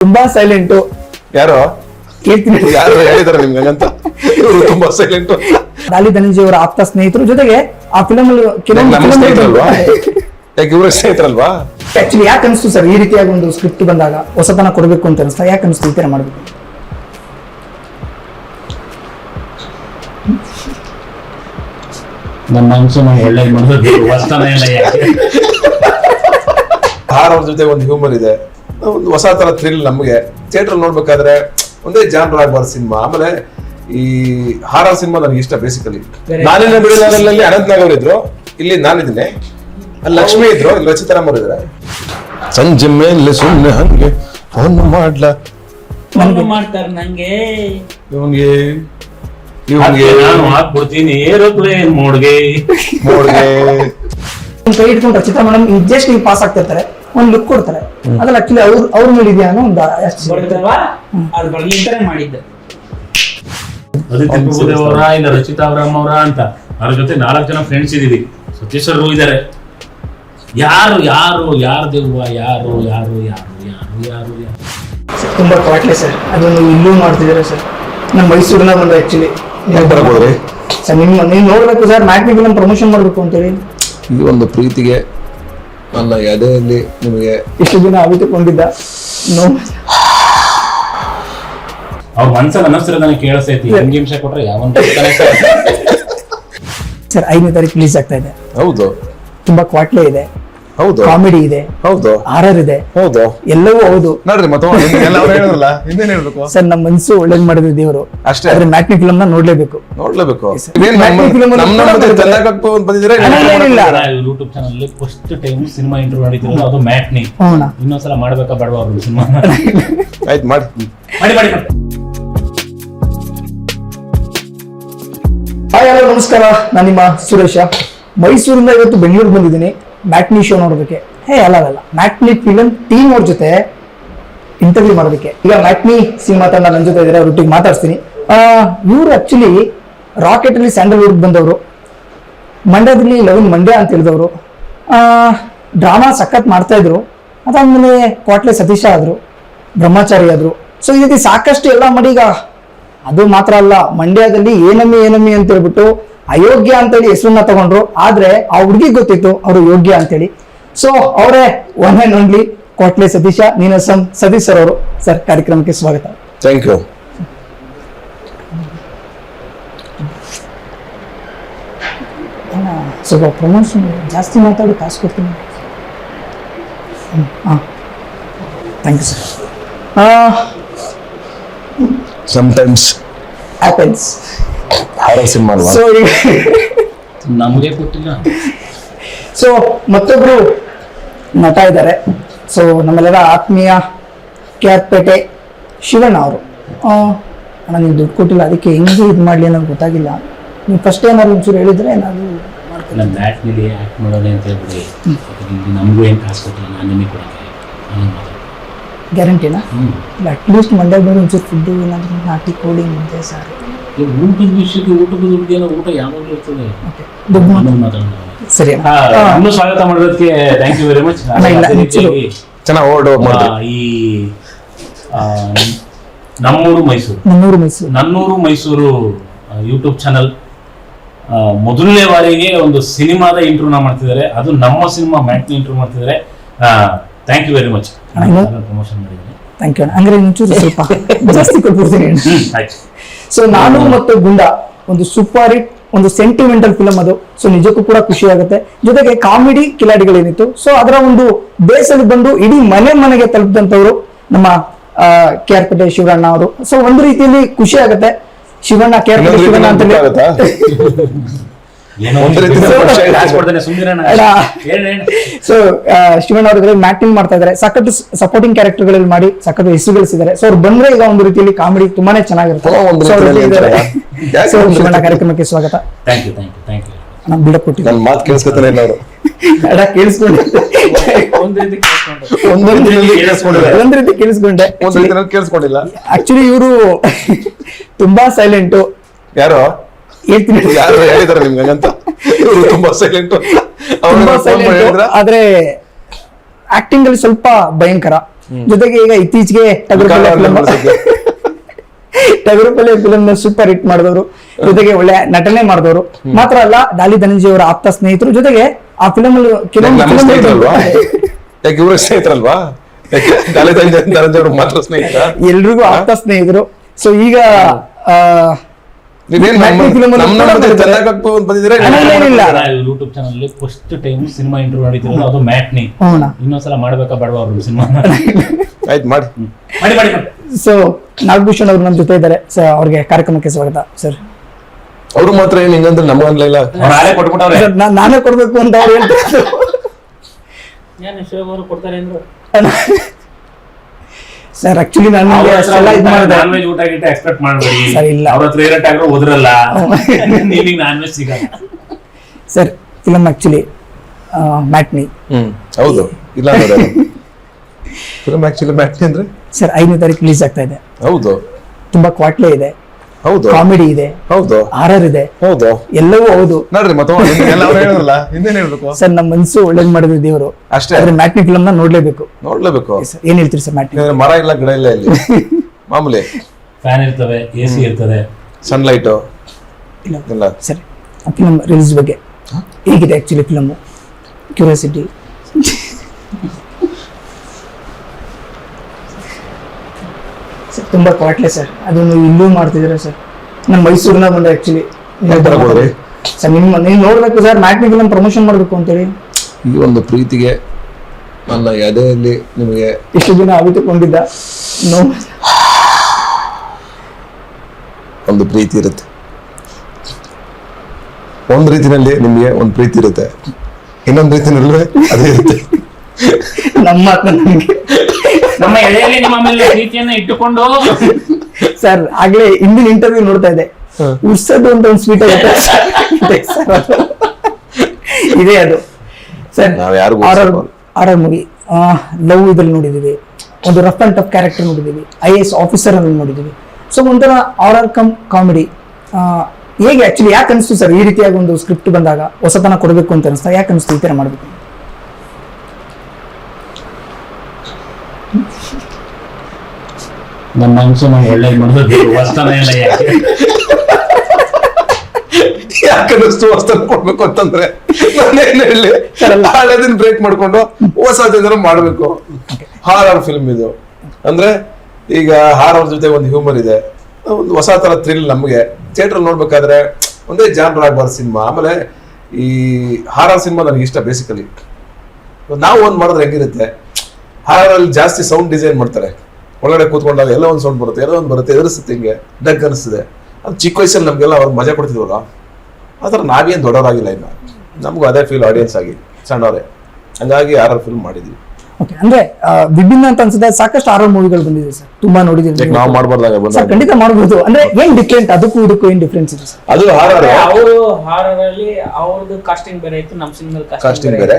ತುಂಬಾ ಸೈಲೆಂಟ್ ಯಾರು? ಹೇಳ್ತೀನಿ ಯಾರು ಹೇಳಿದಾರೆ ನಿಮ್ಗೆ ಹಂಗಂತ? ಇವರು ತುಂಬಾ ಸೈಲೆಂಟ್ ಡಾಲಿ ಧನಂಜಯ ಅವರ ಆಪ್ತ ಸ್ನೇಹಿತರು ಜೊತೆಗೆ ಆ ಫಿಲಮ್ ನಮ್ಮ ಸ್ನೇಹಿತರಲ್ವಾ? ಯಾಕೆ ಇವ್ರ ಸ್ನೇಹಿತರಲ್ವಾ? ಆಕ್ಚುಲಿ ಯಾಕೆ ಅನಿಸ್ತು ಸರ್? ಈ ರೀತಿಯಾಗಿ ಒಂದು ಸ್ಕ್ರಿಪ್ಟ್ ಬಂದಾಗ ಹೊಸತನ ಕೊಡಬೇಕು ಅಂತ ಅನಿಸ್ತಾ ಯಾಕೆ ಅನಿಸ್ತು ಈ ತರ ಮಾಡಬೇಕು? ನನ್ನ ಮನಸ್ಸು ನಾವು ಒಳ್ಳೇದು ಮಾಡೋದು ಇಲ್ಲ ಯಾಕೆ? ಹಾರ್ ಅವ್ರ ಜೊತೆ ಒಂದು ಹ್ಯೂಮರ್ ಇದೆ. ಒಂದು ಹೊಸ ತರ ಥ್ರಿಲ್ ನಮಗೆ. ಥಿಯೇಟರ್ ನೋಡ್ಬೇಕಾದ್ರೆ ಒಂದೇ ಜಾನ್ರ್ ಆಗಬಾರ್ದು ಸಿನಿಮಾ. ಆಮೇಲೆ ಈ ಹಾರರ್ ಸಿನಿಮಾ ನನಗೆ ಇಷ್ಟ ಬೇಸಿಕಲಿ ನಾನಿನ ಬಿಡಿದಾರಲ್ಲಿ ಅನಂತ್ ನಾಗ್ ಇದ್ರು ಇಲ್ಲಿ ನಾನಿದ್ದೀನಿ. ಅಲ್ಲಿ ಲಕ್ಷ್ಮಿ ಇದ್ರು ಇಲ್ಲಿ ರಚಿತಾರಾಮ್ ಅವ್ರು ಇದ್ದಾರೆ ಸಂಜೆ ಮೇಲೆ ಸುಮ್ಮನೆ ಹಂಗೆ ಫೋನ್ ಮಾಡ್ಲ? ಫೋನ್ ಮಾಡ್ತಾರೆ ನಂಗೆ. ಇವನ್ಗೆ? ನಾನು ಹಾಕ್ಬಿಡ್ತೀನಿ. ಏರೋಪ್ಲೇನ್ ಮೋಡ್ಗೆ. ಮೋಡ್ಗೆ? ಒಂದ್ ಕೈ ಇಟ್ಕೊಂಡು ರಚಿತಾ ಮೇಡಮ್ ಜಸ್ಟ್ ನೀವು ಪಾಸ್ ಆಗ್ತಿರ್ತಾರೆ ಒಂದ್ ಲುಕ್ ಕೊಡ್ತಾರೆ. ಅದ್ರಲ್ಲಿ ಆಕ್ಚುಲಿ ಅವ್ರ ಅವ್ರ ಮೇಲೆ ಇದೆಯಾ ಅನ್ನೋ ಒಂದು ಅಷ್ಟು ಅದು ಬರ್ಲಿ ಅಂತಾನೆ ಮಾಡಿದ್ದೆ ಪ್ರಭುದೇವ್ ಅವರ ಇಲ್ಲ ರಚಿತಾ ಅವರಮ್ಮ ಅವರ ಅಂತ. ಅವ್ರ ಜೊತೆ ನಾಲ್ಕು ಜನ ಫ್ರೆಂಡ್ಸ್ ಇದೀವಿ ಸತೀಶ್ ಅವರು ಇದ್ದಾರೆ. ಯಾರು ಯಾರು ಯಾರು ದೇವ್ವ ಯಾರು ಯಾರು ಯಾರು ಯಾರು ಯಾರು ಯಾರು. ತುಂಬಾ ಕಾಟ್ಲೆ ಸರ್. ಅದನ್ನು ಇಲ್ಲೂ ಮಾಡ್ತಿದ್ದಾರೆ ಸರ್. ನಮ್ಮ ಮೈಸೂರಿನ ಬಂದ ಆಕ್ಚುಲಿ ಹೆಂಗ್ ಬರ್ಬೋದ್ರಿ ಸರ್ ನಿಮ್ಮ ನೀವು ನೋಡ್ಬೇಕು ಸರ್ ಮ್ಯಾಟ್ನಿ ನಮ್ಮ ಪ್ರಮೋಷನ್ ಮಾಡ್ಬೇಕು ಅಂತೇಳಿ. ಈ ಒಂದು ಪ್ರೀತಿಗೆ ನನ್ನ ಎದೆಯಲ್ಲಿ ನಿಮಗೆ ಇಷ್ಟು ದಿನ ಅವಿತುಕೊಂಡಿದ್ದ? ನೋ. ಅವ್ರ ಮನ್ಸಲ್ಲಿ ಅನ್ನಿಸ್ತಿರೋದನ್ನ ಕೇಳಿಸ್ತೈತಿ ಹೆಂಗ್ ನಿಮಿಷ ಕೊಟ್ರೆ ಯಾವನ್ ಸರ್? ಸರ್ ಐದನೇ ತಾರೀಕು ರಿಲೀಸ್ ಆಗ್ತಾ ಇದೆ. ಹೌದು. ತುಂಬಾ ಕ್ವಾಟ್ಲೆ ಇದೆ. ಹೌದು. ಕಾಮಿಡಿ ಇದೆ. ಹೌದು. ಆರರ್ ಇದೆ. ಹೌದು. ಎಲ್ಲವೂ ಹೌದು. ನೋಡ್ರಿ ಮತ್ತೆ ಎಲ್ಲ ಹೇಳಿದ್ರಲ್ಲ ಹಿಂದೇನ್ ಹೇಳ್ಬೇಕು. ಸರ್ ನಮ್ಮ ಮನ್ಸು ಒಳ್ಳೇದ್ ಮಾಡಿದ್ರು ದೇವರು. ಅಷ್ಟೇ. ಆದ್ರೆ ಮ್ಯಾಟ್ನಿ ಫಿಲಮ್ನ ನೋಡ್ಲೇಬೇಕು. ನೋಡ್ಲೇಬೇಕು. Yes, sir. ನಮ್ಮ Magnetic film ನಮ್ಮ ಅನ್ನು ನಮ್ಮ ಕೂಡ ತಂದೆ ಕಟ್ಟು ಬಂದಿದ್ದೀರಾ ಅಲ್ಲ, ಇಲ್ಲ, ಇಲ್ಲ. YouTube channel first time cinema interview ಮಾಡಿದ್ರು ಅದು ಮ್ಯಾಟ್ನಿ ಹೌನಾ ಇನ್ನೊಂದ್ಸಲ ಮಾಡ್ಬೇಕಾ ಬೇಡವಾ ಅವ್ರು ಸಿನಿಮಾ ಆಯ್ತು ಮಾಡಿ. ಮಾಡಿ ಮಾಡಿ ಮಾಡಿ. ಹಾಯ್ ಹಲೋ ನಮಸ್ಕಾರ. ನಾನು ನಿಮ್ಮ ಸುರೇಶ. ಮೈಸೂರಿಂದ ಇವತ್ತು ಬೆಂಗಳೂರಿಗೆ ಬಂದಿದ್ದೀನಿ. ಮ್ಯಾಟ್ನಿ ಶೋ ನೋಡೋದಕ್ಕೆ. ಹೇ, ಅಲ್ಲ ಅಲ್ಲ ಮ್ಯಾಟ್ನಿ ಫಿಲಮ್ ಟೀಮ್ ಅವ್ರ ಜೊತೆ ಇಂಟರ್ವ್ಯೂ ಮಾಡೋದಕ್ಕೆ. ಈಗ ಮ್ಯಾಟ್ನಿ ಸಿನಿಮಾ ತಂಡ ನನ್ನ ಜೊತೆ ಇದ್ದಾರೆ ಅವ್ರೊಟ್ಟಿಗೆ ಮಾತಾಡ್ತೀನಿ ಇವರು ಆಕ್ಚುಲಿ ರಾಕೆಟ್ ಅಲ್ಲಿ ಸ್ಯಾಂಡಲ್ವುಡ್ ಬಂದವರು. ಮಂಡ್ಯದಲ್ಲಿ ಲವಿನ್ ಮಂಡ್ಯ ಅಂತ ಹೇಳಿದವರು. ಡ್ರಾಮಾ ಸಖತ್ ಮಾಡ್ತಾ ಇದ್ರು. ಅದಾದಮೇಲೆ ಕೋಟ್ಲೆ ಸತೀಶ ಆದ್ರು, ಬ್ರಹ್ಮಚಾರಿ ಆದ್ರು. ಸೊ ಈ ರೀತಿ ಸಾಕಷ್ಟು ಎಲ್ಲ ಮಾಡಿ ಈಗ ಅದು ಮಾತ್ರ ಅಲ್ಲ, ಮಂಡ್ಯದಲ್ಲಿ ಏನಮ್ಮಿ ಏನಮ್ಮಿ ಅಂತ ಹೇಳ್ಬಿಟ್ಟು ಅಯೋಗ್ಯ ಅಂತೇಳಿ ಹೆಸರನ್ನ ತಗೊಂಡ್ರು ಆದ್ರೆ ಆ ಹುಡುಗಿ ಗೊತ್ತಿತ್ತು ಅವರು ಯೋಗ್ಯ ಅಂತೇಳಿ. ಸೊ ಅವರೇ ಒನ್ ಅಂಡ್ ಓನ್ಲಿ ಕೋಟ್ಲೆ ಸತೀಶ ನೀನಸಂ ಸತೀಶ್ ಸರ್ ಅವರು. ಸರ್ ಕಾರ್ಯಕ್ರಮಕ್ಕೆ ಸ್ವಾಗತ. ಥ್ಯಾಂಕ್ ಯು ಸ್ವಲ್ಪ ಪ್ರಮೋಷನ್ ಜಾಸ್ತಿ ಮಾತಾಡಿ ಕಾಸು ಕೊಡ್ತೀನಿ. ಹಾಂ. Thank you sir sometimes apples horror cinema ಅಲ್ವಾ? ಸೊ ನಮಗೆ ಕೊಟ್ಟಿಲ್ಲ. ಸೊ ಮತ್ತೊಬ್ರು ನಟ ಇದ್ದಾರೆ ಸೊ ನಮ್ಮೆಲ್ಲರ ಆತ್ಮೀಯ ಕ್ಯಾತ್ಪೇಟೆ ಶಿವಣ್ಣ ಅವರು. ಅಣ್ಣ ನೀವು ದುಡ್ಡು ಕೊಟ್ಟಿಲ್ಲ ಅದಕ್ಕೆ ಹೆಂಗೆ ಇದು ಮಾಡಲಿ ಅನ್ನೋದು ಗೊತ್ತಾಗಿಲ್ಲ. ನೀವು ಫಸ್ಟ್ ಏನಾದ್ರು ಒಂಚೂರು ಹೇಳಿದ್ರೆ ಏನಾದ್ರು ನನ್ನ ಬ್ಯಾಟ್ನಲ್ಲಿ ಆ್ಯಕ್ಟ್ ಮಾಡೋದೇ ಅಂತ ಹೇಳ್ಬಿಡಿ. ನಮಗೂ ಏನು ಕಾಸು ಕೊಟ್ಟಿಲ್ಲ ನಾನು ನಿಮಗೆ ಕೊಡೋಕ್ಕೆ ನಾನು ಮಾತಾಡ್ತೀನಿ. ಗ್ಯಾರಂಟಿನಾ. ಇಲ್ಲ ಅಟ್ಲೀಸ್ಟ್ ಮಂಡ್ಯ ಬಂದು ಒಂಚೂರು ಫುಡ್ಡು ಏನಾದರೂ ನಾಟಿ ಕೋಳಿ ಮುದ್ದೆ ಸಾರು. ಊಟದ ವಿಷಯಕ್ಕೆ ಊಟದ ದುಡ್ಡಿಗೆಲ್ಲ ಊಟ ಯಾವಾಗಲೂ ಇರ್ತದೆ. ಸರಿ. ಇನ್ನೂ ಸ್ವಾಗತ ಮಾಡೋದಕ್ಕೆ ಥ್ಯಾಂಕ್ ಯು ವೆರಿ ಮಚ್ ಚೆನ್ನಾಗಿ ಓಡ್ ಈ ನಮ್ಮೂರು ಮೈಸೂರು. ನನ್ನೂರು ಮೈಸೂರು. ನನ್ನೂರು ಮೈಸೂರು ಯೂಟ್ಯೂಬ್ ಚಾನಲ್ ಮೊದಲನೇ ಬಾರಿಗೆ ಒಂದು ಸಿನಿಮಾದ ಇಂಟರ್ವ್ಯೂನ ಮಾಡ್ತಿದ್ದಾರೆ. ಅದು ನಮ್ಮ ಸಿನಿಮಾ ಮ್ಯಾಟ್ನ ಇಂಟರ್ವ್ಯೂ ಮಾಡ್ತಿದ್ದಾರೆ. Thank you very much promotion ಮಾಡಿದ್ದೀನಿ ಥ್ಯಾಂಕ್ ಯು ಅಂದ್ರೆ ಒಂಚೂರು ಸ್ವಲ್ಪ ಜಾಸ್ತಿ ಕೊಟ್ಬಿಡ್ತೀನಿ. ಸೊ ನಾನು ಮತ್ತು ಗುಂಡ ಒಂದು ಸೂಪರ್ ಹಿಟ್ ಒಂದು ಸೆಂಟಿಮೆಂಟಲ್ ಫಿಲಮ್ ಅದು. ಸೊ ನಿಜಕ್ಕೂ ಕೂಡ ಖುಷಿ ಆಗುತ್ತೆ. ಜೊತೆಗೆ ಕಾಮಿಡಿ ಕಿಲಾಡಿಗಳೇನಿತ್ತು. ಸೊ ಅದರ ಒಂದು ಬೇಸಲ್ಲಿ ಬಂದು ಇಡೀ ಮನೆ ಮನೆಗೆ ತಲುಪಿದಂತವ್ರು ನಮ್ಮ ಕೆ ಆರ್ ಪೇಟೆ ಶಿವಣ್ಣ ಅವರು. ಸೊ ಒಂದು ರೀತಿಯಲ್ಲಿ ಖುಷಿ ಆಗುತ್ತೆ. ಶಿವಣ್ಣ ಕೆ ಆರ್ ಪೇಟೆ ಶಿವಣ್ಣ ಅಂತ ಸೊ ಶಿವಣ್ಣ ಅವ್ರ ಮ್ಯಾಟಿಂಗ್ ಮಾಡ್ತಾ ಇದಾರೆ ಸಖತ್ ಸಪೋರ್ಟಿಂಗ್ ಕ್ಯಾರೆಕ್ಟರ್ಗಳಲ್ಲಿ ಮಾಡಿ ಸಖತ್ ಹೆಸರು ಗಳಿಸಿದ್ದಾರೆ. ಸೊ ಅವ್ರು ಬಂದ್ರೆ ಈಗ ಒಂದು ರೀತಿಯಲ್ಲಿ ಕಾಮಿಡಿ ತುಂಬಾನೇ ಚೆನ್ನಾಗಿರುತ್ತೆ. ಒಂದು ಶಿವಣ್ಣ ಕಾರ್ಯಕ್ರಮಕ್ಕೆ ಸ್ವಾಗತ. Thank you thank you thank you ನಾನು ಬಿಡಕ್ ಕೊಟ್ಟಿದ್ದೆ ನನ್ನ ಮಾತು ಕೇಳಿಸ್ಕೊತಾನೆ ಇಲ್ಲ ಅವರು. ಅಡ ಕೇಳಿಸ್ಕೊಂಡೆ. ಒಂದ್ ರೀತಿ ರೀತಿ ಒಂದ್ ರೀತಿ ಕೇಳಿಸ್ಕೊಂಡೆ. ಒಂದ್ ರೀತಿ ಕೇಳಿಸ್ಕೊಂಡಿಲ್ಲ. ಆಕ್ಚುಲಿ ಇವರು ತುಂಬಾ ಸೈಲೆಂಟು ಯಾರು? ಹೇಳ್ತೀನಿ. ಯಾರು ಹೇಳಿದಾರೆ ನಿಮ್ಗೆ ಹಂಗಂತ? ಇವರು ತುಂಬಾ ಸೈಲೆಂಟ್ ತುಂಬಾ ಸೈಲೆಂಟ್ ಆದ್ರೆ ಆಕ್ಟಿಂಗ್ ಅಲ್ಲಿ ಸ್ವಲ್ಪ ಭಯಂಕರ. ಜೊತೆಗೆ ಈಗ ಇತ್ತೀಚೆಗೆ Tagarupalle film Tagarupalle film super hit ಮಾಡಿದವರು. ಜೊತೆಗೆ ಒಳ್ಳೆ ನಟನೆ ಮಾಡಿದವರು. ಮಾತ್ರ ಅಲ್ಲ ಡಾಲಿ ಧನಂಜಿ ಅವರ ಆಪ್ತ ಸ್ನೇಹಿತರು ಜೊತೆಗೆ ಆ ಫಿಲಮ್ ಕೆಲವೊಂದು ನಮ್ಮ film ಸ್ನೇಹಿತರಲ್ವಾ? ಯಾಕೆ ಇವ್ರ ಸ್ನೇಹಿತರಲ್ವಾ? ಯಾಕೆ ಧನಂಜಯ ಧನಂಜಯ ಅವ್ರು ಮಾತ್ರ ಸ್ನೇಹಿತ ಎಲ್ರಿಗೂ ಆಪ್ತ ಸ್ನೇಹಿತರು. ಸೊ ಈಗ ಆ, YouTube channel first time cinema interview ನಡೀತಿರೋದು ಅದು ಮ್ಯಾಟ್ನಿ ಇನ್ನೊಂದ್ಸಲ ಮಾಡ್ಬೇಕಾ ಬೇಡವಾ ಅವ್ರು ಸಿನಿಮಾ ಆಯ್ತು ಮಾಡಿ. ಮಾಡಿ ಮಾಡಿ. ಸೊ ನಾಗಭೂಷಣ್ ಅವರು ನಮ್ಮ ಜೊತೆ ಇದ್ದಾರೆ. ಸೊ ಅವ್ರಿಗೆ ಕಾರ್ಯಕ್ರಮಕ್ಕೆ ಸ್ವಾಗತ ಸರ್ ಅವ್ರು ಮಾತ್ರ ಏನ್ ಹಿಂಗಂದ್ರೆ ನಮಗನ್ಲಿಲ್ಲ ಇಲ್ಲ. ನಾಳೆ ಕೊಟ್ಬಿಟ್ಟವ್ರೆ. ಸರ್, ನಾ- ನಾನೇ ಕೊಡ್ಬೇಕು ಅಂತ ಅವ್ರು ಹೇಳ್ತಾರೆ ಕೊಡ್ತಾರೆ ಅಂದ್ರು? ಸರ್ ಆಕ್ಚುಲಿ ನಾನು ಅಷ್ಟೆಲ್ಲ ಇದು ಮಾಡಿದೆ. ನಾನ್ ವೆಜ್ ಊಟ ಗೀಟ ಎಕ್ಸ್ಪೆಕ್ಟ್ ಮಾಡಬೇಡಿ. ಸರ್, ಇಲ್ಲ. ಅವ್ರ ಹತ್ರ ಇರೋ ಟ್ಯಾಗ್ರ ಓದ್ರಲ್ಲ. ನಿಮಗೆ ನಾನ್ ವೆಜ್ ಸಿಗಲ್ಲ. Sir film actually matinee hmm ಹೌದು. ಇಲ್ಲ ಫಿಲಮ್ ಆಕ್ಚುಲಿ ಮ್ಯಾಟ್ನಿ ಅಂದ್ರೆ? ಸರ್ ಐದನೇ ತಾರೀಕು ರಿಲೀಸ್ ಆಗ್ತಾ ಇದೆ. ಹೌದು. ತುಂಬಾ ಕ್ವಾಟ್ಲೇ ಇದೆ. ಹೌದು. ಕಾಮಿಡಿ ಇದೆ. ಹೌದು. ಆರರ್ ಇದೆ. ಹೌದು. ಎಲ್ಲವೂ ಹೌದು. ನೋಡ್ರಿ ಮತ್ತೆ ಹೇಳಿದ್ರಲ್ಲ ಹಿಂದೇನ್ ಹೇಳ್ಬೇಕು ಸರ್ ನಮ್ಮ ಮನ್ಸು ಒಳ್ಳೇದ್ ಮಾಡಿದ್ರು ದೇವರು. ಅಷ್ಟೇ. ಆದ್ರೆ ಮ್ಯಾಟ್ನಿ ಫಿಲಮ್ನ ನೋಡ್ಲೇಬೇಕು. ನೋಡ್ಲೇಬೇಕು. ಸರ್ ಏನ್ ಹೇಳ್ತೀರಿ ಸರ್ ಮ್ಯಾಟ್ನಿ ಮರ ಇಲ್ಲ ಗಿಡ ಇಲ್ಲ ಇಲ್ಲಿ. ಮಾಮೂಲಿ. ಫ್ಯಾನ್ ಇರ್ತವೆ ಎ ಸಿ ಇರ್ತದೆ. ಸನ್ಲೈಟ್ ಇಲ್ಲ. ಸರಿ. ಫಿಲಮ್ ರಿಲೀಸ್ ಬಗ್ಗೆ. ಹೇಗಿದೆ ಆಕ್ಚುಲಿ ಫಿಲಮ್ ಕ್ಯೂರಿಯಾಸಿಟಿ ಸರ್ ತುಂಬಾ ಕಾಟ್ಲೆ ಸರ್. ಅದನ್ನು ಇಲ್ಲೂ ಮಾಡ್ತಿದ್ದೀರಾ ಸರ್. ನಮ್ಮ ಮೈಸೂರಿನ ಬಂದ ಆಕ್ಚುಲಿ ಯಾವ ಸರ್ ನಿಮ್ಮ ನೀವು ನೋಡ್ಬೇಕು ಸರ್ ಮ್ಯಾಟ್ನಿಗೆ ನಮ್ಮ ಪ್ರಮೋಷನ್ ಮಾಡ್ಬೇಕು ಅಂತೇಳಿ. ಈ ಒಂದು ಪ್ರೀತಿಗೆ ನನ್ನ ಎದೆಯಲ್ಲಿ ನಿಮಗೆ ಇಷ್ಟು ದಿನ ಅವಿತುಕೊಂಡಿದ್ದ. ನೋ ಒಂದು ಪ್ರೀತಿ ಇರುತ್ತೆ. ಒಂದು ರೀತಿನಲ್ಲಿ ನಿಮಗೆ ಒಂದು ಪ್ರೀತಿ ಇರುತ್ತೆ. ಇನ್ನೊಂದ್ ರೀತಿನಲ್ಲಿ ಅದೇ ಇರುತ್ತೆ. ನಮ್ಮ ನಮ್ಮ ಎಳೆಯಲ್ಲಿ ನಿಮ್ಮ ಮೇಲೆ ಪ್ರೀತಿಯನ್ನ ಇಟ್ಟುಕೊಂಡು ಸರ್ ಆಗ್ಲೇ ಹಿಂದಿನ ಇಂಟರ್ವ್ಯೂ ನೋಡ್ತಾ ಇದ್ದೆ. ಹ್ಮ್. ಅಂತ ಒಂದು ಸ್ವೀಟ್. ಇದೆ ಅದು. Sir R. ಆರ್ ಮೂವಿ ಲವ್ ಇದ್ರಲ್ಲಿ ನೋಡಿದೀವಿ. ಒಂದು ರಫ್ ಅಂಡ್ ಟಫ್ ಕ್ಯಾರೆಕ್ಟರ್ ನೋಡಿದೀವಿ. ಐ ಎಸ್ ಆಫೀಸರ್ ಅನ್ನು ನೋಡಿದೀವಿ. ಸೊ ಒಂಥರ ಆರ್ ಆರ್ ಕಮ್ ಕಾಮಿಡಿ ಹೇಗೆ ಆಕ್ಚುಲಿ ಯಾಕೆ ಅನಿಸ್ತು ಸರ್ ಈ ರೀತಿಯಾಗಿ ಒಂದು ಸ್ಕ್ರಿಪ್ಟ್ ಬಂದಾಗ? ಹೊಸತನ ಕೊಡಬೇಕು ಅಂತ ಅನಿಸ್ತಾ ಯಾಕೆ ಅನಿಸ್ತು ಈ ಥರ ಮಾಡಬೇಕು? ನನ್ನ ಮನಸ್ಸು ಒಳ್ಳೆ ಒಳ್ಳೇದು ಮಾಡಿದ್ರು ವಸ್ತನ ಇಲ್ಲ ಯಾಕೆ? ಯಾಕೆ ಅನ್ನಿಸ್ತು ಹೊಸ್ತನ್ನು ಕೊಡ್ಬೇಕು ಅಂತಂದ್ರೆ? ನಾನೇನು ಹೇಳಿ ಹಳೆದನ್ನ ಬ್ರೇಕ್ ಮಾಡ್ಕೊಂಡು ಹೊಸ ಜನರು ಮಾಡ್ಬೇಕು. ಹಾರರ್ ಫಿಲ್ಮ್ ಇದು. ಅಂದ್ರೆ ಈಗ ಹಾರರ್ ಜೊತೆ ಒಂದು ಹ್ಯೂಮರ್ ಇದೆ. ಒಂದು ಹೊಸ ತರ ಥ್ರಿಲ್ ನಮಗೆ. ಥಿಯೇಟರ್ ನೋಡ್ಬೇಕಾದ್ರೆ ಒಂದೇ ಜಾನ್ರ್ ಆಗ್ಬಾರ್ದು ಸಿನಿಮಾ ಆಮೇಲೆ ಈ ಹಾರರ್ ಸಿನಿಮಾ ನನಗೆ ಇಷ್ಟ ಬೇಸಿಕಲಿ ನಾವು ಒಂದು ಮಾಡಿದ್ರೆ ಹೆಂಗಿರುತ್ತೆ? ಹಾರರ್ ಅಲ್ಲಿ ಜಾಸ್ತಿ ಸೌಂಡ್ ಡಿಸೈನ್ ಮಾಡ್ತಾರೆ. ಒಳಗಡೆ ಕೂತ್ಕೊಂಡಾಗ ಎಲ್ಲ ಒಂದು ಸೌಂಡ್ ಬರುತ್ತೆ ಎಲ್ಲ ಒಂದು ಬರುತ್ತೆ ಎದುರಿಸುತ್ತೆ ಹಿಂಗೆ. ಡಗ್ ಅನಿಸ್ತದೆ ಅದು ಚಿಕ್ಕ ವಯಸ್ಸಲ್ಲಿ ನಮಗೆಲ್ಲ ಅವ್ರು ಮಜಾ ಕೊಡ್ತಿದ್ವಲ್ಲ? ಆ ಥರ ನಾವೇನು ದೊಡ್ಡವರಾಗಿಲ್ಲ ಇನ್ನು. ನಮಗೂ ಅದೇ ಫೀಲ್ ಆಡಿಯನ್ಸ್ ಆಗಿ ಸಣ್ಣವರೇ. ಹಂಗಾಗಿ ಆರ್ ಫಿಲ್ಮ್ ಮಾಡಿದ್ವಿ. ಓಕೆ ಅಂದ್ರೆ ವಿಭಿನ್ನ ಅಂತ ಅನ್ಸುತ್ತೆ. ಸಾಕಷ್ಟು ಆರೋ ಮೂವಿಗಳು ಬಂದಿದೆ ಸರ್. ತುಂಬಾ ನೋಡಿದೀವಿ ಯಾಕೆ ನಾವು ಮಾಡಬಾರ್ದಾಗ ಸರ್ ಖಂಡಿತ ಮಾಡಬಹುದು ಅಂದ್ರೆ ಏನ್ ಡಿಫ್ರೆಂಟ್ ಅದಕ್ಕೂ ಇದಕ್ಕೂ ಏನ್ ಡಿಫ್ರೆನ್ಸ್ ಇದೆ ಸರ್? ಅದು ಹಾರರ್ ಅವರು ಹಾರರ್ ಅಲ್ಲಿ ಅವ್ರದ್ದು ಕಾಸ್ಟಿಂಗ್ ಬೇರೆ ಇತ್ತು ನಮ್ಮ ಸಿನಿಮಾದ ಕಾಸ್ಟಿಂಗ್ ಬೇರೆ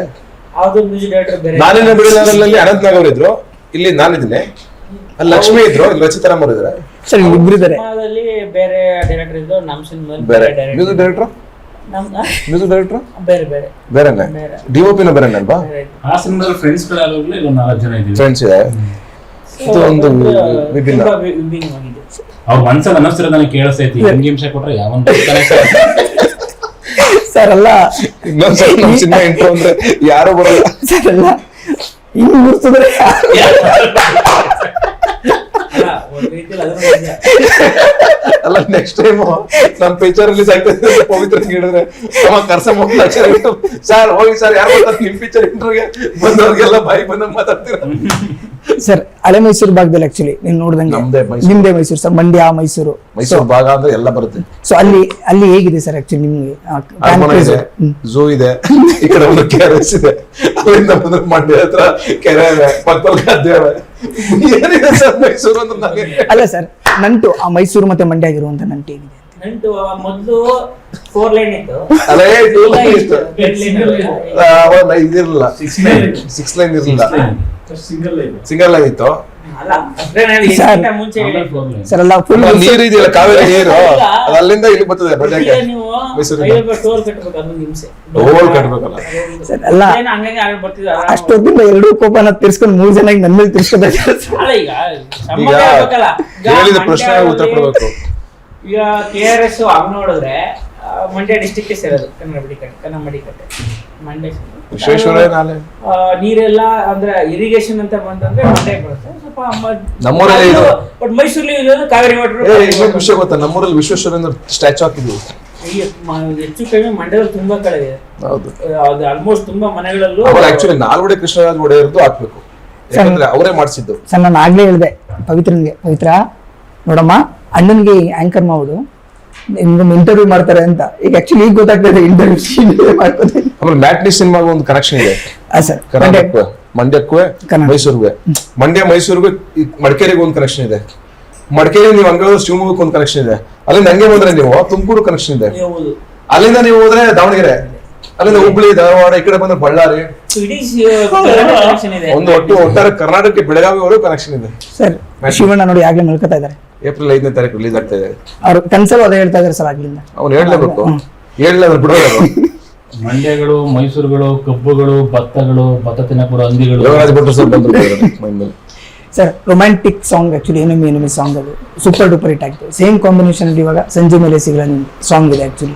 ಅದು ಮ್ಯೂಸಿಕ್ ಡೈರೆಕ್ಟರ್ ಬೇರೆ ನಾನಿನ್ನ ಬಿಡಿದಾರಲ್ಲಿ ಅನಂತ್ ನಾಗ್ ಅವ್ರು ಇದ್ರು ಇಲ್ಲಿ ನಾನಿದ್ದೀನಿ. ಲಕ್ಷ್ಮಿ ಇದ್ರು ರಚಿತಾ ರಚಿತಾರಾಮ್ ಅವ್ರು ಇದ್ದಾರೆ ಸರ್ ಇದ್ದಾರೆ ಅದರಲ್ಲಿ ಸಿನಿಮಾದಲ್ಲಿ ಬೇರೆ ಡೈರೆಕ್ಟರ್ ಇದ್ದು ನಮ್ಮ ಸಿನಿಮಾ ಬೇರೆ. ಬೇರೆ ಮ್ಯೂಸಿಕ್ ಡೈರೆಕ್ಟರ್ ಡೈರೆಕ್ಟರ್? ನಮ್ ಮ್ಯೂಸಿಕ್ ಡೈರೆಕ್ಟರ್? ಬೇರೆ ಬೇರೆ. ಬೇರೆನೆ? ಬೇರೆ. ಡಿ ಒ ಪಿನ ಬೇರೆನೆ ಅಲ್ವಾ? ಬೇರೆ ಆ ಸಿನಿಮಾದಲ್ಲಿ ಫ್ರೆಂಡ್ಸ್ ಗಳಾಗಲೇ ಒಂದು ನಾಲ್ಕು ಜನ ಇದ್ದೀವಿ. ಫ್ರೆಂಡ್ಸ್ ಇದೆ. ಇದು ಒಂದು ವಿಭಿನ್ನ. ತುಂಬಾ ವಿ- ವಿಭಿನ್ನವಾಗಿದೆ. ಅವ್ರ ಮನ್ಸಲ್ಲಿ ಅನ್ನಿಸ್ತಿರೋದು ನನಗೆ ಕೇಳಿಸ್ತೈತಿ ಹಿಂಗೆ ಹಿಂಸೆ ಕೊಟ್ರೆ ಯಾವನ್ ಸರ್ ಅಲ್ಲ. ಇನ್ನೊಂದ್ಸಲ ನಮ್ ಸಿನಿಮಾ ಇಂಟ್ರೋ ಅಂದ್ರೆ ಯಾರು ಬರಲ್ಲ. ಸರ್ ಅಲ್ಲ. ಹಿಂಗ್ ಗುರ್ತಿದ್ರೆ ಅಲ್ಲ ನೆಕ್ಸ್ಟ್ ಟೈಮ್ ನಮ್ ಪಿಕ್ಚರ್ ರಿಲೀಸ್ ಆಗ್ತದೆ ಪವಿತ್ರ ಹೇಳಿದ್ರೆ ಅವ ಕರ್ಸ ಸರ್ ಹೋಗಿ ಸರ್ ಯಾರು ನಿಮ್ ಪಿಕ್ಚರ್ ಇಂಟರ್ವ್ಯೂಗೆ ಬಂದವ್ರಿಗೆಲ್ಲ ಬಾಯಿ ಬಂದ ಮಾತಾಡ್ತೀರ? ಸರ್ ಹಳೆ ಮೈಸೂರು ಭಾಗದಲ್ಲಿ ಆಕ್ಚುಲಿ ನೀವು ನೋಡ್ದಂಗೆ. ನಮ್ದೇ ಮೈಸೂರು. ಸರ್ ಮಂಡ್ಯ ಮೈಸೂರು. ಮೈಸೂರು ಭಾಗ ಅಂದ್ರೆ ಎಲ್ಲ ಬರುತ್ತೆ. ಸೊ ಅಲ್ಲಿ ಅಲ್ಲಿ ಹೇಗಿದೆ ಸರ್ ಆಕ್ಚುಲಿ ನಿಮ್ಗೆ. ಝೂ ಇದೆ ಈ ಕಡೆ ಒಂದು ಕೆರೆ ಇದೆ. ಅಲ್ಲಿಂದ ಬಂದ್ರೆ ಮಂಡ್ಯ ಹತ್ರ ಕೆರೆ ಪಕ್ಕದಲ್ಲಿ. ಏನಿದೆ ಸರ್ ಮೈಸೂರು ಅಂದ್ರೆ ನನಗೆ? ಅಲ್ಲ ಸರ್ ನಂಟು ಆ ಮೈಸೂರು ಮತ್ತೆ ಮಂಡ್ಯ ಆಗಿರುವಂತ ನಂಟು ಏನಿದೆ ಅಂತ. ನಂಟು ಆ ಮೊದ್ಲು ಫೋರ್ ಲೈನ್ ಇತ್ತು. ಅದೇ ಟೂ ಈಗ ಲೈನ್ ಇತ್ತು. eight lane ಇದಿರಲಿಲ್ಲ. ಸಿಕ್ಸ್ ಲೈನ್ ಇರಲಿಲ್ಲ. ಸಿಂಗಲ್ ಸಿಂಗಲ್ ಲೈನ್ ಇತ್ತು. ಸರ್. ಫುಲ್ ಅಲ್ಲ, ನೀರು ಇದೆಯಲ್ಲ ಕಾವೇರಿ ನೀರು? ಅಲ್ಲಿಂದ ಇಲ್ಲಿ ಬರ್ತದೆ ಟೋಲ್ ಕಟ್ಬೇಕಲ್ಲ. ಸರ್ ಅಲ್ಲ. ಅಷ್ಟೊತ್ತಿಂದ ಎರಡೂ ಕೋಪನ ತಿರ್ಸ್ಕೊಂಡು ಮೂರ್ ಜನ ನನ್ನ ಮೇಲೆ ತಿರ್ಸ್ಕೊಬೇಕು ಈಗ ಹೇಳಿದ ಪ್ರಶ್ನೆಗೆ ಉತ್ತರ ಕೊಡ್ಬೇಕು. ಈಗ ಕೆ ಆರ್ ಎಸ್ ಹಂಗ್ ನೋಡಿದ್ರೆ ಮಂಡ್ಯ ಡಿಸ್ಟಿಕ್ ಸೇರೋದು ಕನ್ನಡ ಕಟ್ಟೆ ಕನ್ನಡ ಕಟ್ಟೆ ಮಂಡ್ಯ ವಿಶ್ವೇಶ್ವರಯ್ಯ ಆಲಯ ಆ, ನೀರೆಲ್ಲ ಅಂದ್ರೆ ಇರಿಗೇಷನ್ ಅಂತ ಬಂತಂದ್ರೆ ಮಂಡೆ ಬರುತ್ತೆ. ಸ್ವಲ್ಪ ನಮ್ಮೂರಲ್ಲಿ ಇದು- ಬಟ್ ಮೈಸೂರಲ್ಲಿ ಇರೋದು ಕಾವೇರಿ ವಾಟರ್ ಏ ಇನ್ನೊಂದು ವಿಷಯ ಗೊತ್ತಾ? ನಮ್ಮೂರಲ್ಲಿ ವಿಶ್ವೇಶ್ವರಯ್ಯನ ಸ್ಟ್ಯಾಚು ಹಾಕಿದ್ವಿ ಹೆಚ್ಚು ಕಡಿಮೆ ಮಂಡ್ಯದಲ್ಲಿ ತುಂಬಾ ಕಡೆ ಇದೆ. ಹೌದು. ಆ, ಅದು ಆಲ್ಮೋಸ್ಟ್ ತುಂಬಾ ಮನೆಗಳಲ್ಲೂ ಆಕ್ಚುಲಿ ನಾಲ್ವಡೆ ಕೃಷ್ಣರಾಜ ಒಡೆಯರ್ದು ಹಾಕ್ಬೇಕು. ಯಾಕಂದ್ರೆ ಅವರೇ ಮಾಡಿಸಿದ್ದು. ಸರ್ ನಾನು ಆಗ್ಲೇ ಹೇಳಿದೆ ಪವಿತ್ರನಿಗೆ ಪವಿತ್ರ. ನೋಡಮ್ಮ ಅಣ್ಣನ್ಗೆ ಆಂಕರ್ ಮಾಡುದು ನಿಮ್ಗೆ ಇಂಟರ್ವ್ಯೂ ಮಾಡ್ತಾರೆ ಅಂತ. ಈಗ ಆಕ್ಚುಲಿ ಈಗ ಗೊತ್ತಾಗ್ತದೆ ಇಂಟರ್ವ್ಯೂ ಮಾಡ್ಕೋದೆ ಆಮೇಲೆ ಮ್ಯಾಟ್ನಿ ಸಿನಿಮಾಗ ಒಂದು ಕನೆಕ್ಷನ್ ಇದೆ. ಹಾ ಸರ್ ಕರ್ನಾಟಕಕ್ಕೂ ಮಂಡ್ಯಕ್ಕೂ. ಮೈಸೂರಿಗೆ. ಮಂಡ್ಯ ಮೈಸೂರಿಗೂ ಮಡಿಕೇರಿಗೆ ಒಂದು ಕನೆಕ್ಷನ್ ಇದೆ. ಮಡಿಕೇರಿ ನೀವು ಹಂಗಾದ್ರೆ ಶಿವಮೊಗ್ಗಕ್ಕೆ ಒಂದು ಕನೆಕ್ಷನ್ ಇದೆ. ಅಲ್ಲಿಂದ ಹಂಗೆ ಬಂದ್ರೆ ನೀವು ತುಮಕೂರು ಕನೆಕ್ಷನ್ ಇದೆ. ಹೌದು ಅಲ್ಲಿಂದ ನೀವು ಹೋದ್ರೆ ದಾವಣಗೆರೆ ಅಲ್ಲಿಂದ ಹುಬ್ಳಿ ಧಾರವಾಡ ಈ ಕಡೆ ಬಂದ್ರೆ ಬಳ್ಳಾರಿ. ಒಂದು ಒಟ್ಟು ಒಟ್ಟಾರೆ ಕರ್ನಾಟಕಕ್ಕೆ ಬೆಳಗಾವಿವರೆಗೂ ಕನೆಕ್ಷನ್ ಇದೆ. ಸರ್ ಶಿವಣ್ಣ ನೋಡಿ ಆಗ್ಲೇ ಮಲ್ಕೋತಾ ಇದ್ದಾರೆ. ಏಪ್ರಿಲ್ ಐದನೇ ತಾರೀಕು ರಿಲೀಸ್ ಆಗ್ತಾ ಇದೆ. ಅವ್ರು ಕನ್ಸಲ್ ಅದೇ ಹೇಳ್ತಾ ಇದಾರೆ ಸರ್ ಆಗ್ಲಿಂದ. ಅವ್ನು ಹೇಳ್ಲೇಬೇಕು ಹೇಳಲ್ಲ ಅಂದ್ರೆ ಬಿಡೋದು ಮಂಡ್ಯಗಳು ಮೈಸೂರುಗಳು ಕಬ್ಬುಗಳು ಭತ್ತಗಳು ಭತ್ತ ತಿನ್ನಕೂಡ ಹಂದಿಗಳು. ಯೋಗರಾಜ್ ಭಟ್ರು ಸರ್ ಬಂದ್ರು my sir romantic song actually enemy enemy song ಅದು. ಸೂಪರ್ ಡೂಪರ್ ಹಿಟ್ ಆಗ್ತದೆ ಸೇಮ್ ಕಾಂಬಿನೇಷನ್ ಅಲ್ಲಿ ಇವಾಗ ಸಂಜೆ ಮೇಲೆ ಸಿಗಲ ಸಾಂಗ್ ಇದೆ ಆಕ್ಚುಲಿ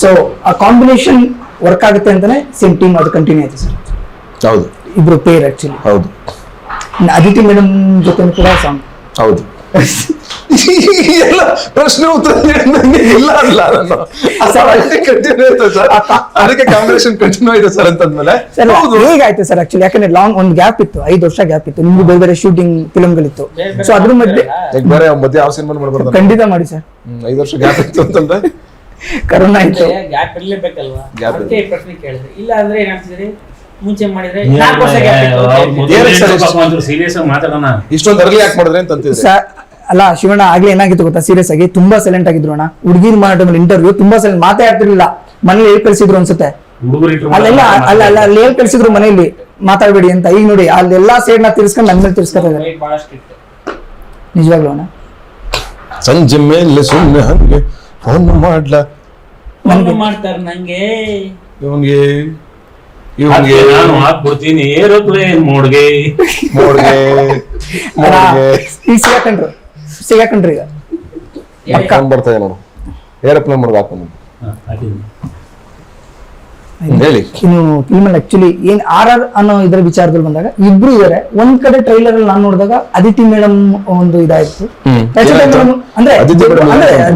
ಸೊ ಆ ಕಾಂಬಿನೇಷನ್ ವರ್ಕ್ ಆಗುತ್ತೆ ಅಂತಾನೆ ಸೇಮ್ ಟೀಮ್ ಅದು ಕಂಟಿನ್ಯೂ ಆಯ್ತು ಸರ್. ಹೌದು. ಇಬ್ರು ಪೇರ್ ಆಕ್ಚುಲಿ ಹೌದು. ಅದಿತಿ ಮೇಡಮ್ ಜೊತೆ ಕೂಡ ಸಾಂಗ್ ಹೌದು. ಎಲ್ಲ ಪ್ರಶ್ನೆ ಉತ್ತರ ಇಲ್ಲ ಇಲ್ಲ ಅಲ್ಲ. ನಾನು ಕಂಟಿನ್ಯೂ ಸರ್. ಅದಕ್ಕೆ ಕಾಂಬಿನೇಷನ್ ಕಂಟಿನ್ಯೂ ಆಯ್ತು ಸರ್ ಅಂತಂದ್ಮೇಲೆ. ಸರ್ ಹೌದು. ಹೇಗಾಯ್ತು ಸರ್ ಆಕ್ಚುಲಿ ಯಾಕಂದ್ರೆ ಲಾಂಗ್ ಒಂದು ಗ್ಯಾಪ್ ಇತ್ತು ಐದು ವರ್ಷ ಗ್ಯಾಪ್ ಇತ್ತು. ನಿಮ್ದು ಬೇರೆ ಬೇರೆ ಶೂಟಿಂಗ್ ಫಿಲ್ಮ್ಗಳಿತ್ತು ಸೊ ಅದ್ರ ಮಧ್ಯೆ ಬೇರೆ ಮಧ್ಯೆ ಯಾವ ಸಿನಿಮಾ ಮಾಡ್ಬಾರ್ದು ಖಂಡಿತ ಮಾಡಿ ಸರ್. ಐದು ವರ್ಷ ಗ್ಯಾಪ್ ಇತ್ತು ಅಂತಂದ್ರೆ. ಕರೋನಾ ಇತ್ತು. ಗ್ಯಾಪ್ ಇರ್ಲೇಬೇಕಲ್ವಾ ಅದಕ್ಕೆ ಈ ಪ್ರಶ್ನೆ ಕೇಳಿದ್ರೆ ಇಲ್ಲ ಅಂದ್ರೆ ಏನಾಗ್ತಿದ್ರಿ ಮುಂಚೆ ಮಾಡಿದ್ರೆ ನಾಲ್ಕು ವರ್ಷ gap ಇತ್ತು. ಇಷ್ಟೊಂದು ಅರ್ಲಿ ಯಾಕೆ ಮಾಡಿದ್ರೆ ಅಂತ ಅಂತಿದ್ರೆ? ಸ- ಅಲ್ಲ ಶಿವಣ್ಣ ಆಗ್ಲೇ ಏನಾಗಿತ್ತು ಗೊತ್ತಾ? ಸೀರಿಯಸ್ ಆಗಿ ತುಂಬಾ ಸೈಲೆಂಟ್ ಆಗಿದ್ರು ಅಣ್ಣ. ಹುಡುಗಿರ್ ಮಾಡೋ ಇಂಟರ್ವ್ಯೂ ತುಂಬಾ ಸೈಲೆಂಟ್ ಮಾತೇ ಆಡ್ತಿರ್ಲಿಲ್ಲ. ಮನೇಲಿ ಹೇಳಿ ಕಳ್ಸಿದ್ರು ಅನ್ಸುತ್ತೆ. ಅಲ್ಲೆಲ್ಲ ಅಲ್ಲ ಅಲ್ಲ ಅಲ್ಲಿ ಹೇಳಿ ಕಳಿಸಿದ್ರು ಮನೆಯಲ್ಲಿ ಮಾತಾಡ್ಬೇಡಿ ಅಂತ. ಈಗ ನೋಡಿ ಅಲ್ಲೆಲ್ಲಾ ಸೈಡ್ನ ತಿರ್ಸ್ಕೊಂಡು ನನ್ನ ಮೇಲೆ ತಿರ್ಸ್ಕೊತಾ ಇದ್ದಾರೆ. ನಿಜವಾಗ್ಲೂ ಅಣ್ಣ. ಸಂಜೆ ಮೇಲೆ ಸುಮ್ಮನೆ ಹಂಗೆ ಫೋನ್ ಮಾಡ್ಲಾ? ಫೋನ್ ಮಾಡ್ತಾರೆ ನಂಗೆ. ಇವನ್ಗೆ ಇವನ್ಗೆ ನಾನು ಹಾಕ್ಬಿಡ್ತೀನಿ. ಏರೋಪ್ಲೇನ್ ಮೋಡ್ಗೆ. ಮೋಡ್ಗೆ ಮೋಡ್ಗೆ. ಈಗ ಸಿಗಾಕೊಂಡ್ರು ಸಿಗಾಕೊಂಡ್ರು ಈಗ. ಹೇಳಿ. ಬರ್ತಾ ಇದೆ ನಾನು. ಏರೋಪ್ಲೇನ್ ಮಾಡ್ಬೇಕು ಹೇಳಿ. ಇನ್ನು ಫಿಲ್ಮ್ ಅಲ್ಲಿ ಆಕ್ಚುಲಿ ಏನ್ ಆರ್ ಆರ್ ಅನ್ನೋ ಇದ್ರ ವಿಚಾರದಲ್ಲಿ ಬಂದಾಗ ಇಬ್ರು ಇದಾರೆ. ಒಂದ್ ಕಡೆ ಟ್ರೈಲರ್ ಅಲ್ಲಿ ನಾನು ನೋಡಿದಾಗ ಅದಿತಿ ಮೇಡಮ್ ಒಂದು ಇದಾಯ್ತು. ಅಂದ್ರೆ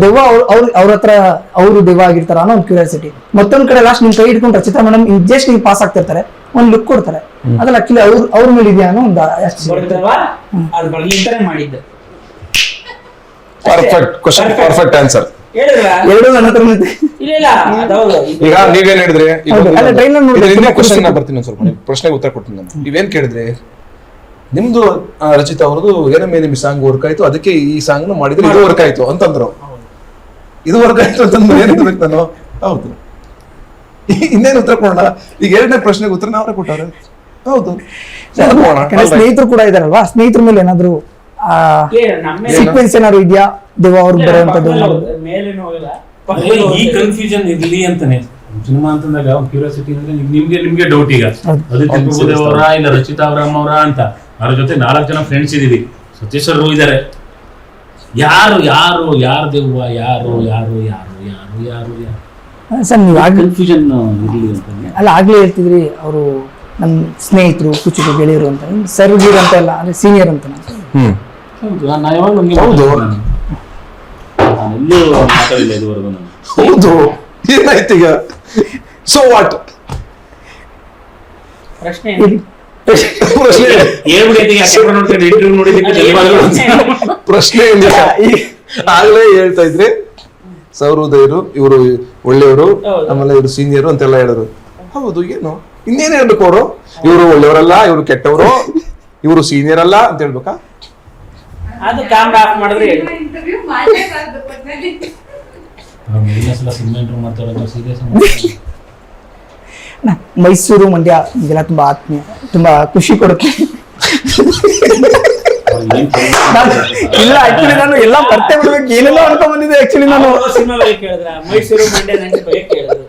ದೆವ್ವ- ಅವ್ರ- ಅವ್ರ ಹತ್ರ ಅವರು ದೆವ್ವ ಆಗಿರ್ತಾರ ಅನ್ನೋ ಒಂದು ಕ್ಯೂರಿಯಾಸಿಟಿ ಮತ್ತೊಂದ್ ಕಡೆ ಲಾಸ್ಟ್ ನಿಮ್ ಕೈ ಹಿಡ್ಕೊಂಡು ರಚಿತಾ ಮೇಡಮ್ ಜಸ್ಟ್ ನೀವು ಪಾಸ್ ಆಗ್ತಿರ್ತಾರೆ. ಒಂದ್ ಲುಕ್ ಕೊಡ್ತಾರೆ. ಅದ್ರಲ್ಲಿ ಆಕ್ಚುಲಿ ಅವ್ರ ಅವ್ರ ಮೇಲೆ ಇದೆಯಾ ಅನ್ನೋ ಒಂದು ಅಷ್ಟು ಬರುತ್ತಲ್ವಾ ಅದು ಬರ್ಲಿ ಅಂತಾನೆ ಮಾಡಿದ್ದು ಪರ್ಫೆಕ್ಟ್ ಕ್ವಶನ್ ಪರ್ಫೆಕ್ಟ್ ಆನ್ಸರ್ ಎರಡು ನನ್ನ ಹತ್ರ ಈಗ ನೀವೇನ್ ಹೇಳಿದ್ರಿ? ಹೌದು. ಕ್ವಶನ್ ಬರ್ತೀನಿ ಸ್ವಲ್ಪ ಪ್ರಶ್ನೆಗೆ ಉತ್ತರ ಕೊಡ್ತೀನಿ ನಾನು. ನೀವೇನ್ ಕೇಳಿದ್ರಿ? ನಿಮ್ದು ರಚಿತ ಅವ್ರದ್ದು ಏನ ನಿಮ್ ಸಾಂಗ್ ವರ್ಕ್ ಆಯ್ತು ಅದಕ್ಕೆ ಈ ಸಾಂಗ್ನ ಮಾಡಿದ್ರೆ ಇದು ವರ್ಕ್ ಆಯ್ತು ಅಂತಂದ್ರು. ಇದು ವರ್ಕ್ ಆಯ್ತು ಅಂತಂದ್ರೆ ಏನ್ ಹೇಳ್ಬೇಕು ನಾನು? ಹೌದು. ಇನ್ನೇನು ಉತ್ತರ ಕೊಡೋಣ? ಈಗ ಎರಡನೇ ಪ್ರಶ್ನೆಗೆ ಉತ್ತರ ನಾವ್ರೆ ಕೊಟ್ಟವ್ರೆ. ಹೌದು. ಸ್ನೇಹಿತರು ಕೂಡ ಇದಾರಲ್ವಾ? ಸ್ನೇಹಿತರ ಮೇಲೆ ಏನಾದ್ರು ಮೇಲೆ- ಸೀಕ್ವೆನ್ಸ್ ಏನಾದ್ರು ಇದೆಯಾ? ದೇವ ಅವ್ರಿಗೆ ಇಲ್ಲ, ಬರುವಂತದ್ದು? ಈ. ಕನ್ಫ್ಯೂಷನ್ ಇರ್ಲಿ ಅಂತಾನೆ. ಸಿನಿಮಾ ಅಂತಂದಾಗ ಕ್ಯೂರಿಯಾಸಿಟಿ ಅಂದ್ರೆ ನಿಮ್- ನಿಮ್ಗೆ ನಿಮ್ಗೆ ಡೌಟ್ ಈಗ. ಅದು ಪ್ರಭುದೇವ್ ಅವರ ಇಲ್ಲ ರಚಿತಾ ಅವರಮ್ಮ ಅವರ ಅಂತ. ಅವ್ರ ಜೊತೆ ನಾಲ್ಕು ಜನ ಫ್ರೆಂಡ್ಸ್ ಇದೀವಿ ಸತೀಶ್ವರು ಇದ್ದಾರೆ. ಯಾರು ಯಾರು ಯಾರು ದೇವ್ವ? ಯಾರು ಯಾರು ಯಾರು ಯಾರು ಯಾರು ಯಾರು? ಸರ್ ನೀವು ಕನ್ಫ್ಯೂಷನ್ ಇರಲಿ ಅಂತ ಅಲ್ಲ ಆಗ್ಲೇ ಇರ್ತಿದ್ರಿ ಅವರು ನಮ್ಮ ಸ್ನೇಹಿತರು ಕುಚುಕು ಗೆಳೆಯರು ಅಂತ. ಸರ್ ಗೀರ್ ಅಂತ ಅಲ್ಲ ಅಂದ್ರೆ ಸೀನಿಯರ್ ಅಂತ. ನಾನು. ಹ್ಮ್. ಹೌದು ನಾ ಯಾವಾಗಲೂ ಹಂಗೆ ಹೌದು. ಮಾತಾಡ್ತೀನಿ ನಾನು. ನಾನು ಎಲ್ಲೂ ಮಾತಾಡಿಲ್ಲ ಇದುವರೆಗೂ ನಾನು. ಹೌದು. ಏನಾಯ್ತು ಈಗ? ಸೊ ವಾಟ್ ಪ್ರಶ್ನೆ ಏನು? ಪ್ರಶ್ನೆ ಹೇಳ್ಬಿಡಿ ಆ camera ನೋಡ್ಕೊಂಡು ಇಂಟರ್ವ್ಯೂ ನೋಡಿದ್ದಕ್ಕೆ ಧನ್ಯವಾದಗಳು ಅಂತ. ಪ್ರಶ್ನೆ ಏನಿಲ್ಲ ಆಗ್ಲೇ ಹೇಳ್ತಾ ಇದ್ರೆ ಸೌರೋದಯರು ಇವರು ಒಳ್ಳೆಯವರು ಹೌದು. ಆಮೇಲೆ ಇವರು ಸೀನಿಯರ್ ಅಂತೆಲ್ಲ ಹೇಳಿದ್ರು ಹೌದು ಏನು? ಇನ್ನೇನ್ ಹೇಳ್ಬೇಕು ಅವರು? ಇವರು ಒಳ್ಳೆಯವರಲ್ಲ ಇವರು ಕೆಟ್ಟವರು ಇವರು ಸೀನಿಯರ್ ಅಲ್ಲ ಅಂತ ಹೇಳ್ಬೇಕಾ? ಅದು ಕ್ಯಾಮ್ರಾ ಆಫ್ ಮಾಡಿದ್ರೆ ಇಂಟರ್ವ್ಯೂ ಮಾಡಲೇಬಾರ್ದು ಒಟ್ನಲ್ಲಿ ಮೈಸೂರು ಮಂಡ್ಯ ಇದೆಲ್ಲ ತುಂಬಾ ಆತ್ಮೀಯ ತುಂಬಾ ಖುಷಿ ಕೊಡುತ್ತೆ. ಇಲ್ಲ. ಆಕ್ಚುಲಿ ನಾನು ಎಲ್ಲ ಬರ್ತೆ ಬಿಡ್ಬೇಕು. ಏನೆಲ್ಲ ಅನ್ಕೊಂಡ್ ಬಂದಿದ್ದೆ ಆಕ್ಚುಲಿ ನಾನು. ಸಿನಿಮಾ ಬಗ್ಗೆ ಕೇಳಿದ್ರ? ಮೈಸೂರು ಮಂಡ್ಯ ನಂಗೆ ಬಗ್ಗೆ ಕೇಳಿದ್ರು.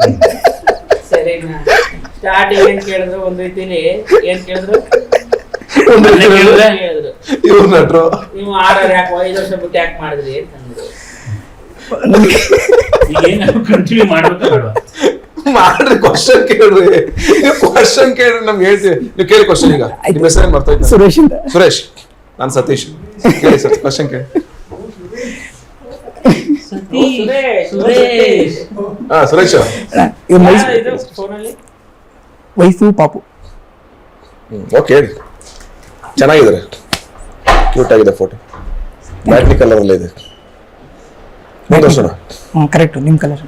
ಸರಿನಾ? ಸ್ಟಾರ್ಟ್ ಏನ್ ಕೇಳಿದ್ರು? ಒಂದ್ ರೀತಿಲಿ ಏನ್ ಕೇಳಿದ್ರು? ಒಂದು ಇವ್ರ? ನಟ್ರು. ನೀವು ಆರ್ಡರ್ ಯಾಕೆ ಐದು ವರ್ಷ ಬಿಟ್ಟು ಯಾಕೆ ಮಾಡಿದ್ರಿ ಅಂತ ಅಂದ್ರು. ಏನು ಕಂಟಿನ್ಯೂ ಮಾಡ್ಬೇಕಾ ಮಾಡ್ರಿ ಕ್ವಶನ್ ಕೇಳ್ರಿ. ನೀವು ಕ್ವಶನ್ ಕೇಳ್ರಿ ನಮ್ಗೆ ಹೇಳ್ತೀವಿ. ನೀವು ಕೇಳಿ ಕ್ವಶನ್ ಈಗ. ನಿಮ್ಮ ಮರ್ತೋಯ್ತು? ಸುರೇಶ್ ಅಂತ. ಸುರೇಶ್. ನಾನು ಸತೀಶ್. ಕೇಳಿ ಸರ್ ಕ್ವಶನ್ ಕೇಳಿ. ಸುರೇಶ್ ಸುರೇಶ್. ಹಾ ಸುರೇಶ್ ಇದು ಮೈಸೂರು. ಪಾಪು ಇದು? ವಯಸ್ಸು ಪಾಪು. ಓಕೆ ಹೇಳಿ. ಚೆನ್ನಾಗಿದ್ದಾರೆ. ಕ್ಯೂಟ್ ಆಗಿದೆ ಫೋಟೋ ಬ್ಯಾಟ್ರಿ ಕಲರ್ ಅಲ್ಲೇ ಇದೆ. ಕರೆಕ್ಟ್ ನಿಮ್ಮ ಕಲರ್